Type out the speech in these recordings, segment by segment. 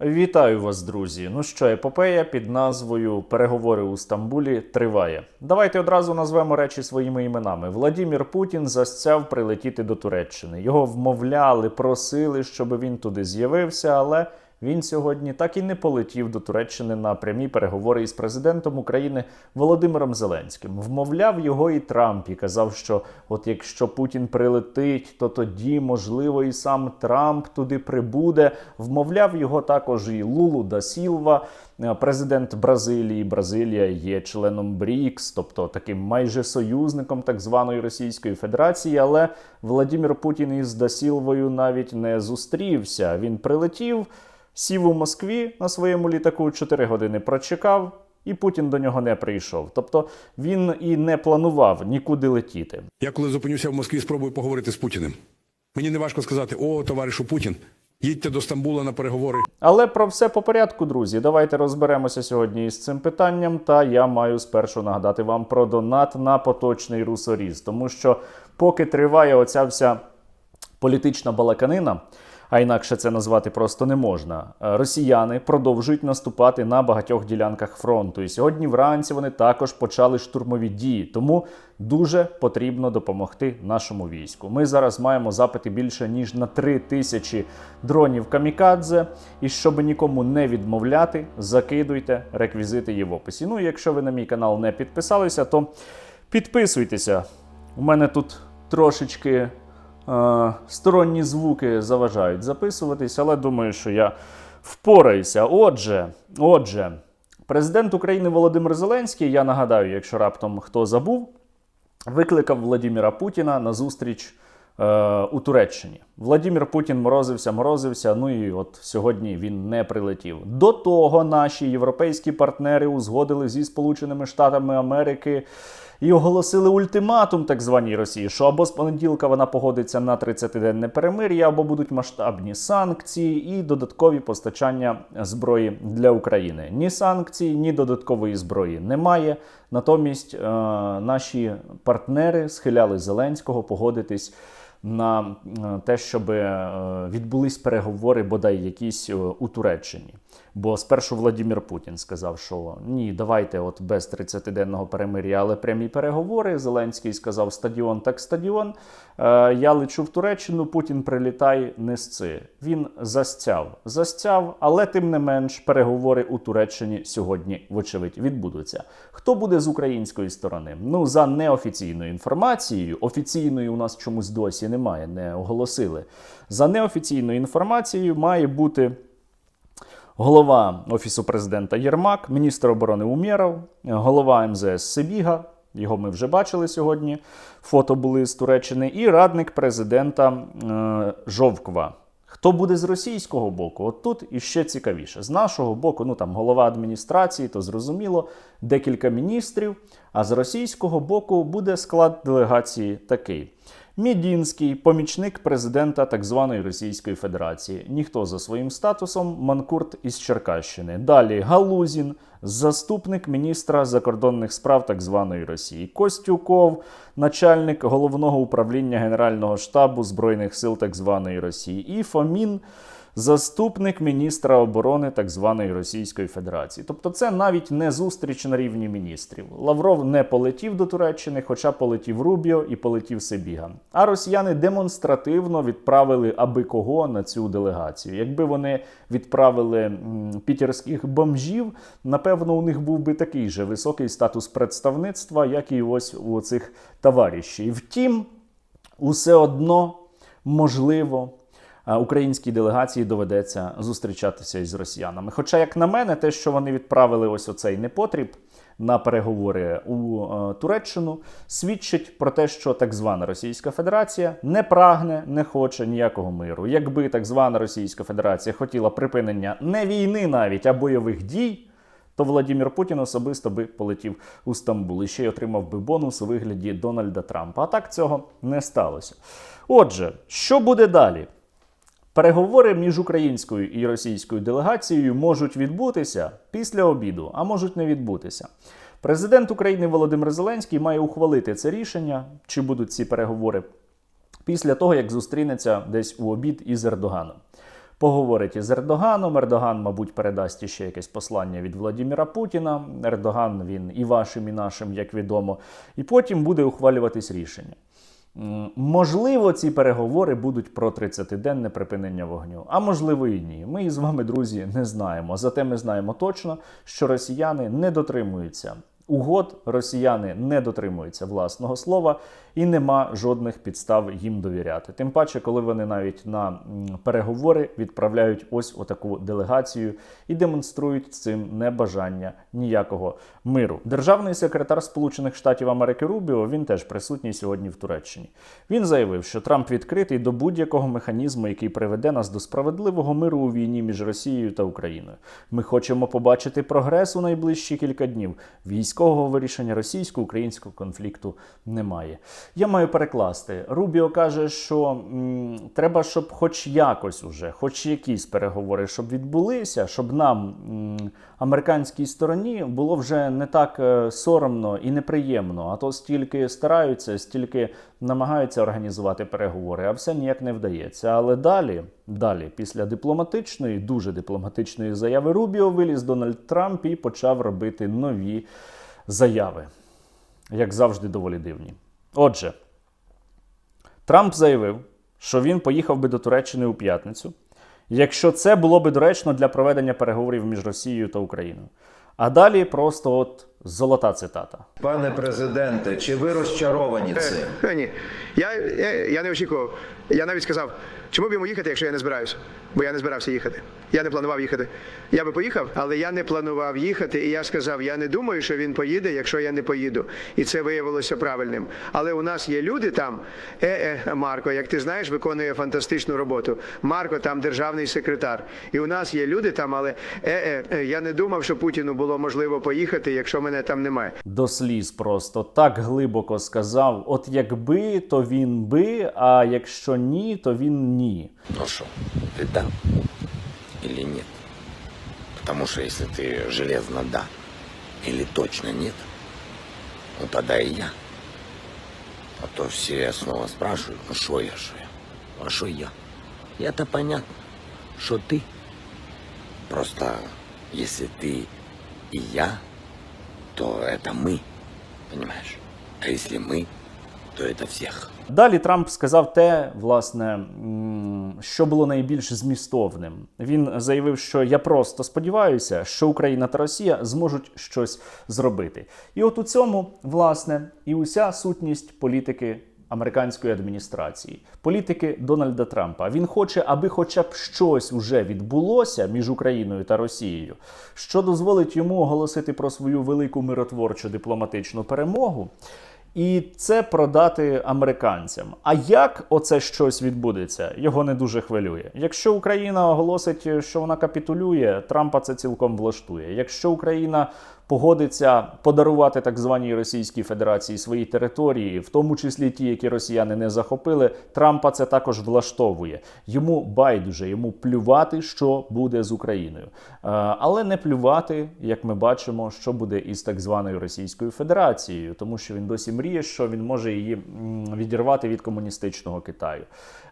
Вітаю вас, друзі. Ну що, епопея під назвою Переговори у Стамбулі триває. Давайте одразу назвемо речі своїми іменами. Владімір Путін застяв прилетіти до Туреччини. Його вмовляли, просили, щоб він туди з'явився, але він сьогодні так і не полетів до Туреччини на прямі переговори із президентом України Володимиром Зеленським. Вмовляв його і Трамп і казав, що от якщо Путін прилетить, то тоді, можливо, і сам Трамп туди прибуде. Вмовляв його також і Лулу да Сілва, е, президент Бразилії. Бразилія є членом БРІКС, тобто таким майже союзником так званої Російської Федерації. Але Владимир Путін із Дасілвою навіть не зустрівся. Він прилетів. Сів у Москві на своєму літаку 4 години прочекав, і Путін до нього не прийшов. Тобто він і не планував нікуди летіти. Я коли зупинюся в Москві, спробую поговорити з Путіним. Мені не важко сказати: о, товаришу Путін, їдьте до Стамбула на переговори. Але про все по порядку, друзі. Давайте розберемося сьогодні із цим питанням. Та я маю спершу нагадати вам про донат на поточний русоріз, тому що поки триває оця вся політична балаканина. А інакше це назвати просто не можна. Е, Росіяни продовжують наступати на багатьох ділянках фронту. І сьогодні вранці вони також почали штурмові дії. Тому дуже потрібно допомогти нашому війську. Ми зараз маємо запити більше ніж на 3 тисячі дронів камікадзе. І щоб нікому не відмовляти, закидуйте реквізити є в описі. Ну і якщо ви на мій канал не підписалися, то підписуйтеся. У мене тут трошечки сторонні звуки заважають записуватись, але думаю, що я впораюся. Отже, отже, президент України Володимир Зеленський, я нагадаю, якщо раптом хто забув, викликав Владимира Путіна на зустріч е, у Туреччині. Владимир Путін морозився, морозився. Ну і от сьогодні він не прилетів. До того наші європейські партнери узгодили зі Сполученими Штатами Америки. І оголосили ультиматум так званій Росії, що або з понеділка вона погодиться на 30-денне перемир'я, або будуть масштабні санкції і додаткові постачання зброї для України. Ні санкцій, ні додаткової зброї немає. Натомість е, наші партнери схиляли Зеленського погодитись на те, щоб е, відбулись переговори, бодай якісь е, у Туреччині. Бо спершу Владимир Путін сказав, що ні, давайте от без 30-денного перемир'я, але прямі переговори. Зеленський сказав стадіон так стадіон. Е, я лечу в Туреччину, Путін прилітай несци. Він застяв. Застяв, але тим не менш переговори у Туреччині сьогодні, вочевидь, відбудуться. Хто буде з української сторони? Ну, за неофіційною інформацією, офіційної у нас чомусь досі немає, не оголосили. За неофіційною інформацією має бути голова Офісу президента Єрмак, міністр оборони Умєров, голова МЗС Сибіга. Його ми вже бачили сьогодні. Фото були з Туреччини, і радник президента е, Жовква. Хто буде з російського боку? От тут іще цікавіше. З нашого боку, ну там голова адміністрації, то зрозуміло, декілька міністрів. А з російського боку буде склад делегації такий: Мідінський, помічник президента так званої Російської Федерації. Ніхто за своїм статусом Манкурт із Черкащини. Далі Галузін, заступник міністра закордонних справ так званої Росії. Костюков, начальник головного управління Генерального штабу Збройних сил так званої Росії. І Фомін. Заступник міністра оборони так званої Російської Федерації. Тобто, це навіть не зустріч на рівні міністрів. Лавров не полетів до Туреччини, хоча полетів Рубіо і полетів Сибіга. А росіяни демонстративно відправили аби кого на цю делегацію. Якби вони відправили пітерських бомжів, напевно, у них був би такий же високий статус представництва, як і ось у цих товаришів. Втім, усе одно можливо. Е, Українській делегації доведеться зустрічатися із росіянами. Хоча, як на мене, те, що вони відправили ось оцей непотріб на переговори у е, Туреччину, свідчить про те, що так звана Російська Федерація не прагне, не хоче ніякого миру. Якби так звана Російська Федерація хотіла припинення не війни навіть, а бойових дій. То Владимир Путін особисто би полетів у Стамбул і ще й отримав би бонус у вигляді Дональда Трампа. А так цього не сталося. Отже, що буде далі? Переговори між українською і російською делегацією можуть відбутися після обіду, а можуть не відбутися. Президент України Володимир Зеленський має ухвалити це рішення, чи будуть ці переговори після того, як зустрінеться десь у обід із Ердоганом. поговорить із Ердоганом. Ердоган, мабуть, передасть іще якесь послання від Владіміра Путіна. Ердоган він і вашим, і нашим, як відомо. І потім буде ухвалюватись рішення. Можливо, ці переговори будуть про 30-денне припинення вогню, а можливо і ні. Ми із вами, друзі, не знаємо. Зате ми знаємо точно, що росіяни не дотримуються угод, росіяни не дотримуються власного слова і нема жодних підстав їм довіряти. Тим паче, коли вони навіть на переговори відправляють ось отаку делегацію і демонструють цим небажання ніякого миру. Державний секретар Сполучених Штатів Америки Рубіо він теж присутній сьогодні в Туреччині. Він заявив, що Трамп відкритий до будь-якого механізму, який приведе нас до справедливого миру у війні між Росією та Україною. Ми хочемо побачити прогрес у найближчі кілька днів. Військового вирішення російсько-українського конфлікту немає. Я маю перекласти. Рубіо каже, що м, треба, щоб хоч якось уже, хоч якісь переговори, щоб відбулися, щоб нам, м, американській стороні, було вже не так е, соромно і неприємно. А то стільки стараються, стільки намагаються організувати переговори, а все ніяк не вдається. Але далі, далі, після дипломатичної, дуже дипломатичної заяви Рубіо, виліз Дональд Трамп і почав робити нові заяви, як завжди, доволі дивні. Отже, Трамп заявив, що він поїхав би до Туреччини у п'ятницю, якщо це було би доречно для проведення переговорів між Росією та Україною. А далі просто от золота цитата. Пане президенте, чи ви розчаровані цим? Е, Ні, я, я, я не очікував. Я навіть сказав, чому б йому їхати, якщо я не збираюся? Бо я не збирався їхати. Я не планував їхати. Я би поїхав, але я не планував їхати. І я сказав, я не думаю, що він поїде, якщо я не поїду. І це виявилося правильним. Але у нас є люди там. Е, е, Марко, як ти знаєш, виконує фантастичну роботу. Марко там державний секретар. І у нас є люди там, але е, е, е, я не думав, що Путіну було можливо поїхати, якщо мене там немає. До сліз просто так глибоко сказав: от якби, то він би, а якщо ні, то він ні. Ну что, ты да или нет? Потому что если ты железно да или точно нет, ну тогда и я. А то все снова спрашивают, ну что я, что я? А что я? Я-то понятно, что ты. Просто если ты и я, то это мы, понимаешь? А если мы, то это всех. Далі Трамп сказав те, власне, м, що було найбільш змістовним. Він заявив, що я просто сподіваюся, що Україна та Росія зможуть щось зробити. І от у цьому, власне, і уся сутність політики. Американської адміністрації, політики Дональда Трампа. Він хоче, аби хоча б щось уже відбулося між Україною та Росією, що дозволить йому оголосити про свою велику миротворчу дипломатичну перемогу і це продати американцям. А як оце щось відбудеться, його не дуже хвилює. Якщо Україна оголосить, що вона капітулює, Трампа це цілком влаштує. Якщо Україна погодиться подарувати так званій Російській Федерації свої території, в тому числі ті, які росіяни не захопили, Трампа це також влаштовує. Йому байдуже, йому плювати, що буде з Україною, Е, але не плювати, як ми бачимо, що буде із так званою Російською Федерацією, тому що він досі мріє, що він може її відірвати від комуністичного Китаю.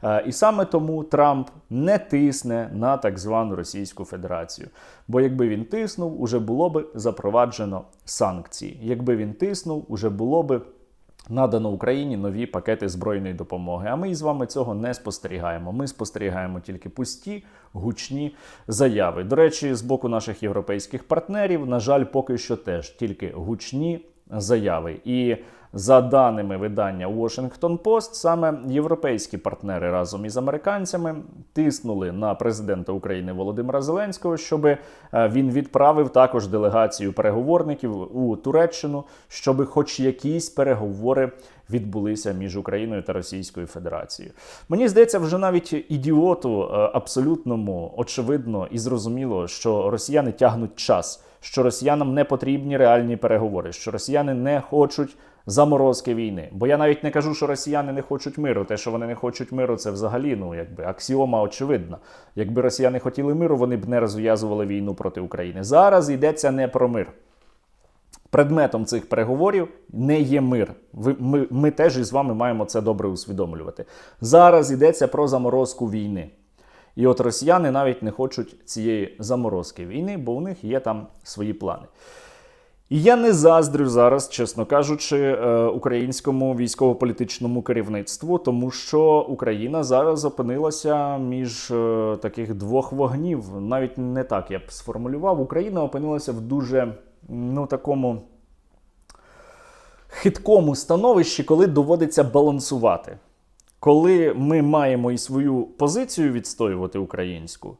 Е, І саме тому Трамп не тисне на так звану Російську Федерацію. Бо якби він тиснув, уже було би запроваджено санкції. Якби він тиснув, уже було би надано Україні нові пакети збройної допомоги. А ми із вами цього не спостерігаємо. Ми спостерігаємо тільки пусті гучні заяви. До речі, з боку наших європейських партнерів, на жаль, поки що теж тільки гучні заяви. І за даними видання Washington Post, саме європейські партнери разом із американцями тиснули на президента України Володимира Зеленського, щоб е, він відправив також делегацію переговорників у Туреччину, щоб хоч якісь переговори відбулися між Україною та Російською Федерацією. Мені здається, вже навіть ідіоту е, абсолютному очевидно і зрозуміло, що росіяни тягнуть час, що росіянам не потрібні реальні переговори, що росіяни не хочуть. Заморозки війни, бо я навіть не кажу, що росіяни не хочуть миру. Те, що вони не хочуть миру, це взагалі ну якби аксіома очевидна. Якби росіяни хотіли миру, вони б не розв'язували війну проти України. Зараз йдеться не про мир. Предметом цих переговорів не є мир. Ви, ми, ми теж із вами маємо це добре усвідомлювати. Зараз йдеться про заморозку війни. І от росіяни навіть не хочуть цієї заморозки війни, бо у них є там свої плани. І я не заздрю зараз, чесно кажучи, е, українському військово-політичному керівництву, тому що Україна зараз опинилася між е, таких двох вогнів. Навіть не так я б сформулював. Україна опинилася в дуже ну такому хиткому становищі, коли доводиться балансувати. Коли ми маємо і свою позицію відстоювати українську,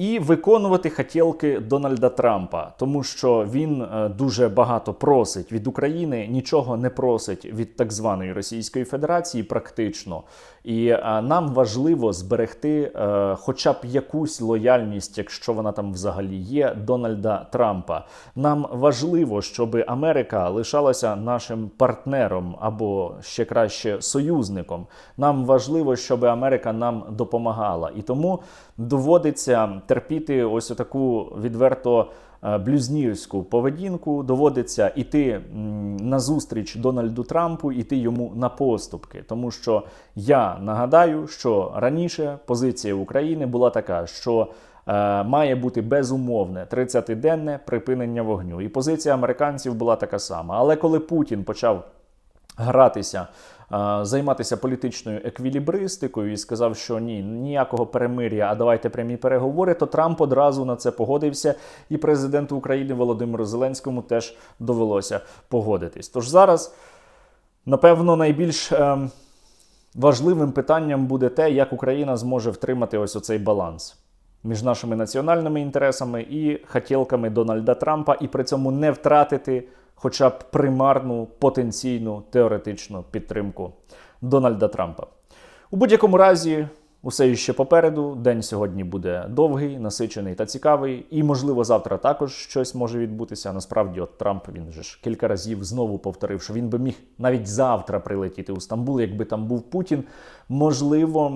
і виконувати хотілки Дональда Трампа, тому що він е, дуже багато просить від України, нічого не просить від так званої Російської Федерації, практично. І е, нам важливо зберегти е, хоча б якусь лояльність, якщо вона там взагалі є, Дональда Трампа. Нам важливо, щоб Америка лишалася нашим партнером або ще краще союзником. Нам важливо, щоб Америка нам допомагала. І тому доводиться терпіти ось таку відверто е, блюзнірську поведінку. Доводиться іти назустріч Дональду Трампу, іти йому на поступки. Тому що я нагадаю, що раніше позиція України була така, що е, має бути безумовне 30-денне припинення вогню. І позиція американців була така сама. Але коли Путін почав гратися, е, займатися політичною еквілібристикою і сказав, що ні, ніякого перемир'я, а давайте прямі переговори, то Трамп одразу на це погодився, і президенту України Володимиру Зеленському теж довелося погодитись. Тож зараз, напевно, найбільш. е, Важливим питанням буде те, як Україна зможе втримати ось оцей баланс між нашими національними інтересами і хотілками Дональда Трампа, і при цьому не втратити хоча б примарну потенційну теоретичну підтримку Дональда Трампа. У будь-якому разі, усе іще попереду. День сьогодні буде довгий, насичений та цікавий. І, можливо, завтра також щось може відбутися. Насправді, от Трамп він же ж кілька разів знову повторив, що він би міг навіть завтра прилетіти у Стамбул, якби там був Путін. Можливо,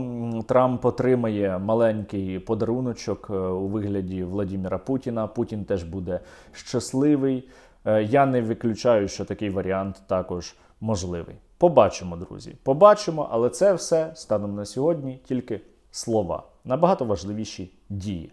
Трамп отримає маленький подаруночок е, у вигляді Владіміра Путіна. Путін теж буде щасливий. Е, Я не виключаю, що такий варіант також можливий. Побачимо, друзі. Побачимо, але це все станом на сьогодні тільки слова. Набагато важливіші дії.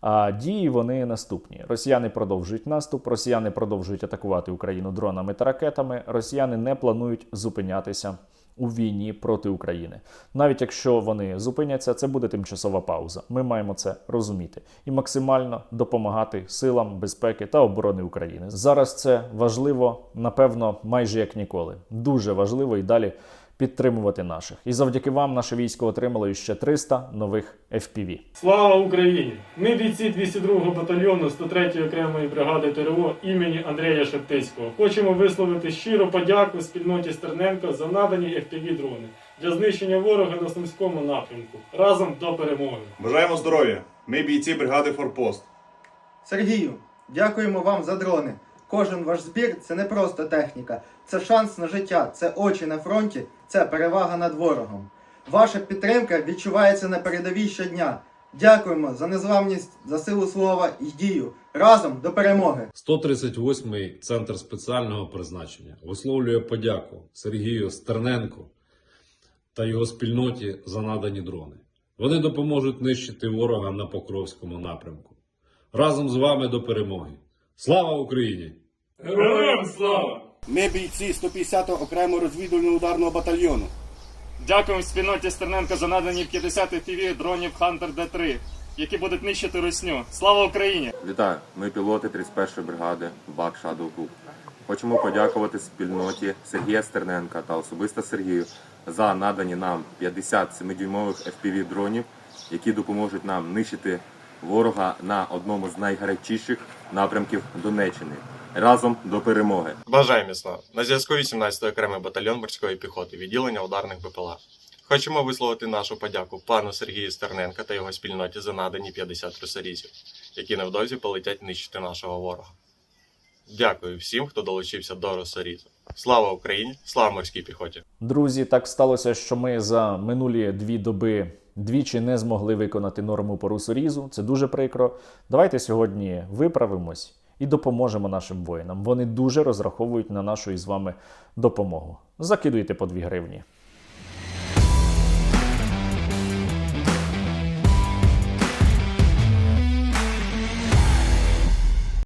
А дії вони наступні: росіяни продовжують наступ, росіяни продовжують атакувати Україну дронами та ракетами. Росіяни не планують зупинятися у війні проти України. Навіть якщо вони зупиняться, це буде тимчасова пауза. Ми маємо це розуміти і максимально допомагати силам безпеки та оборони України. Зараз це важливо, напевно, майже як ніколи. Дуже важливо і далі підтримувати наших. І завдяки вам наше військо отримало ще 300 нових FPV. Слава Україні! Ми бійці 202-го батальйону 103-ї окремої бригади ТРО імені Андрія Шептицького. Хочемо висловити щиру подяку спільноті Стерненко за надані FPV дрони для знищення ворога на Сумському напрямку. Разом до перемоги! Бажаємо здоров'я! Ми бійці бригади Форпост. Сергію, дякуємо вам за дрони. Кожен ваш збір це не просто техніка, це шанс на життя, це очі на фронті, це перевага над ворогом. Ваша підтримка відчувається на передовій щодня. Дякуємо за незламність, за силу слова і дію. Разом до перемоги! 138-й центр спеціального призначення висловлює подяку Сергію Стерненку та його спільноті за надані дрони. Вони допоможуть нищити ворога на Покровському напрямку. Разом з вами до перемоги. Слава Україні! Героям слава! Ми бійці 150-го окремого розвідувального ударного батальйону. Дякуємо спільноті Стерненко за надані 50 FPV дронів Hunter D3, які будуть нищити русню. Слава Україні! Вітаю! Ми пілоти 31-ї бригади БАК Shadow Group. Хочемо подякувати спільноті Сергія Стерненка та особисто Сергію за надані нам 50 7-дюймових FPV дронів, які допоможуть нам нищити ворога на одному з найгарячіших напрямків Донеччини. Разом до перемоги! Бажаю міцно! На зв'язку 18-й окремий батальйон морської піхоти, відділення ударних БПЛА. Хочемо висловити нашу подяку пану Сергію Стерненка та його спільноті за надані 50 русорізів, які невдовзі полетять нищити нашого ворога. Дякую всім, хто долучився до русорізу. Слава Україні! Слава морській піхоті! Друзі, так сталося, що ми за минулі дві доби двічі не змогли виконати норму по русорізу. Це дуже прикро. Давайте сьогодні виправимось і допоможемо нашим воїнам. Вони дуже розраховують на нашу із вами допомогу. Закидуйте по 2 гривні.